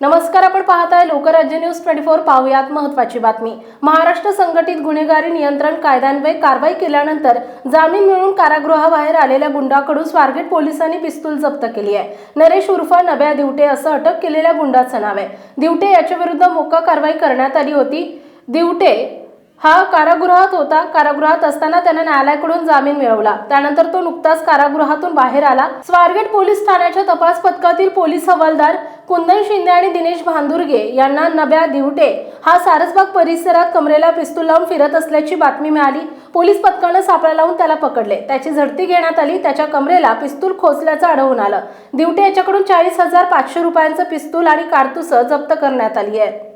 नमस्कार आपण पाहताय लोकराज्य न्यूज ट्वेंटी फोर पाहुयात महत्वाची बातमी. महाराष्ट्र संघटित गुन्हेगारी नियंत्रण कायद्यान्वये कारवाई केल्यानंतर जामीन मिळून कारागृहाबाहेर आलेल्या गुंडाकडून स्वारगेट पोलिसांनी पिस्तूल जप्त केली आहे. नरेश उर्फ नब्या दिवटे असं अटक केलेल्या गुंडाचं नाव आहे. दिवटे याच्या विरुद्ध मोका कारवाई करण्यात आली होती. दिवटे हा कारागृहात होता. कारागृहात असताना त्याने न्यायालयाकडून जामीन मिळवला. त्यानंतर तो नुकताच कारागृहातून बाहेर आला. स्वारगेट पोलीस ठाण्याच्या तपास पथकातील पोलीस हवालदार कुंदन शिंदे आणि दिनेश भांदुर्गे यांना नब्या दिवटे हा सारसबाग परिसरात कमरेला पिस्तूल लावून फिरत असल्याची बातमी मिळाली. पोलीस पथकानं सापळा लावून त्याला पकडले. त्याची झडती घेण्यात आली. त्याच्या कमरेला पिस्तूल खोचल्याचं आढळून आलं. दिवटे याच्याकडून चाळीस हजार पाचशे रुपयांचं पिस्तूल आणि कारतुसं जप्त करण्यात आली आहे